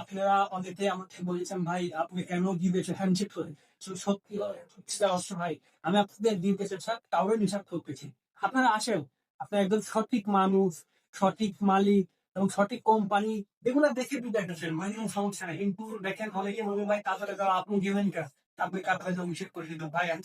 আপনারা অনেকে আমাকে বলেছেন, ভাই, আপনি কেন হ্যান্ডশেক করে? তো সত্যি অবশ্য ভাই, আমি আপনাদের কাউরে করতেছি। আপনারা আসেন, আপনার একদম সঠিক মানুষ, সঠিক মালিক এবং সঠিক কোম্পানি এগুলো দেখে দিতে কোনো সমস্যা কিন্তু দেখেন ভাই যাওয়া আপনি গেলেন কা আপনি নিষেধ করে দিলেন ভাই, আমি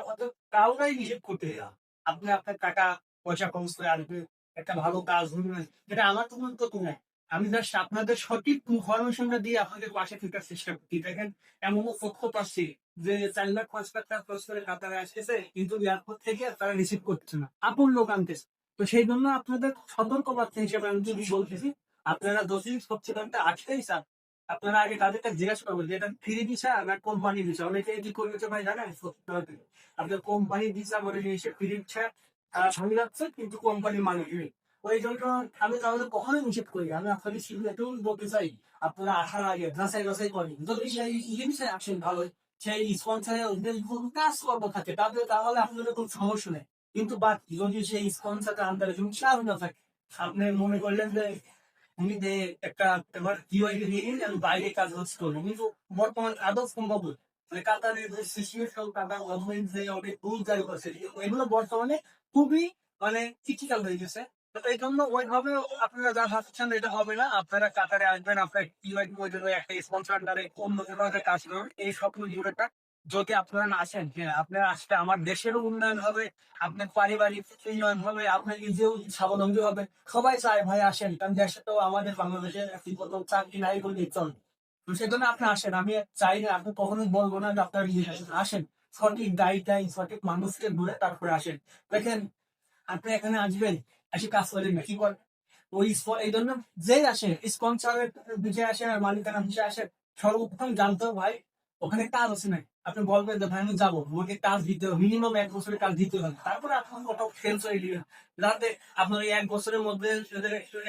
আমাদের কাউরাই নিষেধ করতে না। আপনি আপনার টাকা পয়সা খরচ করে আসবে একটা ভালো কাজ ধরবেন যেটা আমার তো করতে নাই। আমি জাস্ট আপনাদের সঠিক ইনফরমেশনটা দিয়ে আপনাদের পাশে থাকার চেষ্টা করছি। দেখেন এমনও পক্ষ পাচ্ছি যে চার লাখ পাঁচ লাখ টাকা খরচ করে কাতারে আসতেছে, কিন্তু এয়ারপোর্ট থেকে তারা রিসিভ করছে না। আপন লোক আনতেছে। তো সেই জন্য আপনাদের সতর্ক বার্তা হিসেবে আমি যদি বলতেছি, আপনারা দোষী সবচেয়ে দামটা আটকেই স্যার আপনারা আগে তাদেরকে জিজ্ঞাসা করবেন যে, এটা ফ্রি দিশা না কোম্পানি দিশা অনেকে কি করেছে ভাই জানেন? আপনার কোম্পানি দিশা বলে ফ্রি তারা সঙ্গে যাচ্ছে কিন্তু কোম্পানি নেই। আপনি মনে করলেন যে, উনি যে একটা আমি বাইরে কাজ হচ্ছে কিন্তু বর্তমান আদৌ সম্ভব। মানে কাতার অনেক রুল জারি করছে, এগুলো বর্তমানে খুবই মানে ক্রিটিক্যাল হয়ে গেছে। এই জন্য ওইভাবে আপনারা যা ভাবছেন এটা হবে না। আপনারা কাতারে আসবেন, আপনার কিওয়াইকে ওই জন্য একটা স্পন্সর কাজ করবেন এই জুড়েটা যদি আপনারা না আসেন হ্যাঁ আপনারা আসলে আমার দেশেরও উন্নয়ন হবে, আপনার পারিবারিক উন্নয়ন হবে নিজেও স্বাবলম্বী হবে। সবাই চায় ভাই আসেন, কারণ দেশে তো আমাদের বাংলাদেশে চাকরি নাই বলে চল। তো সেজন্য আপনি আসেন, আমি চাই না আপনি কখনোই বলব না যে আপনার নিজে আসেন। সঠিক গাইডলাইন সঠিক মানুষকে দূরে তারপরে আসেন। দেখেন, আপনি এখানে আসবেন এসে কাজ করেন না কি করেন ওই এই জন্য যেই আসে স্পন্সরের বিষয়ে আসে আর মালিকানা বিষয়ে আসে, সর্বপ্রথম জানতে ভাই, ওখানে কাজ আছে না আপনি বলবেন যে ভাই, আমি যাব। আমাকে কাজ দিতে হবে মিনিমাম এক বছরের কাজ দিতে হবে। তারপরে আপনার কত ফেলস হয়ে দিবেন যাতে আপনার এক বছরের মধ্যে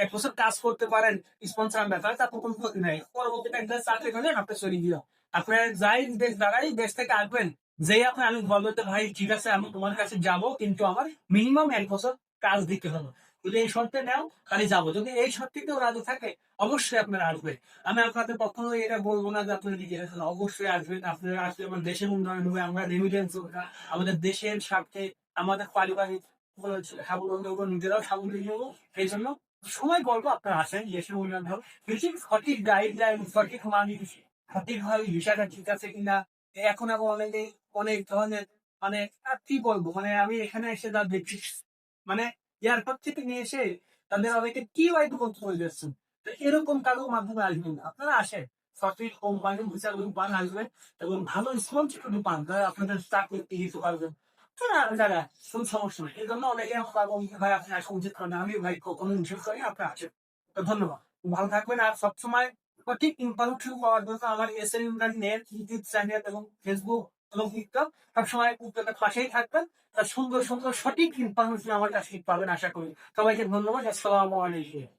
এক বছর কাজ করতে পারেন স্পন্সর ব্যাপারে তার কোনো ক্ষতি নাই। পরবর্তীতে একটা চাকরি করলেন, আপনি সরিয়ে দিল আপনার যাই দেশ দ্বারাই দেশ থেকে আসবেন, যেই আপনি, আমি বলব যে ভাই, ঠিক আছে, আমি তোমার কাছে যাব, কিন্তু আমার মিনিমাম এক বছর কাজ দিতে হবে। যদি এই শর্তে নাও তাহলে যাব। যদি এই শর্তেও রাজি থাকে, অবশ্যই আপনারা আসবে আমি আপনাদের কখনো এটা বলব না যে আপনারা নিজে আসেন অবশ্যই আসবেন। আপনারা আসলে আমার দেশের উন্নয়ন হবে, আমরা রেমিটেন্স আমাদের দেশের স্বার্থে, আমাদের পারিবারিক নিজেরাও স্বাবলম্বী হব। এই জন্য সময় বলব আপনারা আসেন, দেশের উন্নয়ন হবে কিন্তু সঠিক গাইডলাইন সঠিক মানুষ সঠিকভাবে বিষয়টা ঠিক আছে কিনা, এখন এখন অনেকে অনেক ধরনের মানে কি বলব? মানে আমি এখানে এসে যা দেখছি মানে এয়ারপোর্ট থেকে নিয়ে এসে তাদের অনেকে কি ওয়াইড করতে চলে যাচ্ছেন তো এরকম কারও মাধ্যমে আসবেন আপনারা আসেন। সঠিক কোম্পানি বিচার পান আসবেন এবং ভালো স্পন্সর যদি পান। তাহলে আপনাদের চাকরি দিতে পারবেন আসা উচিত আমি, ভাই, কখনো করি আসেন। ধন্যবাদ। ভালো থাকবেন আর সবসময় সঠিক আমার এস ইমরান ইউটিউব চ্যানেল এবং ফেসবুক এবং টিকটক সবসময় উদ্যোগের পাশেই থাকবেন। তার সুন্দর সুন্দর সঠিক ইনফরমেশন আমার কাছে পাবেন আশা করি। সবাইকে ধন্যবাদ। আসসালামু আলাইকুম।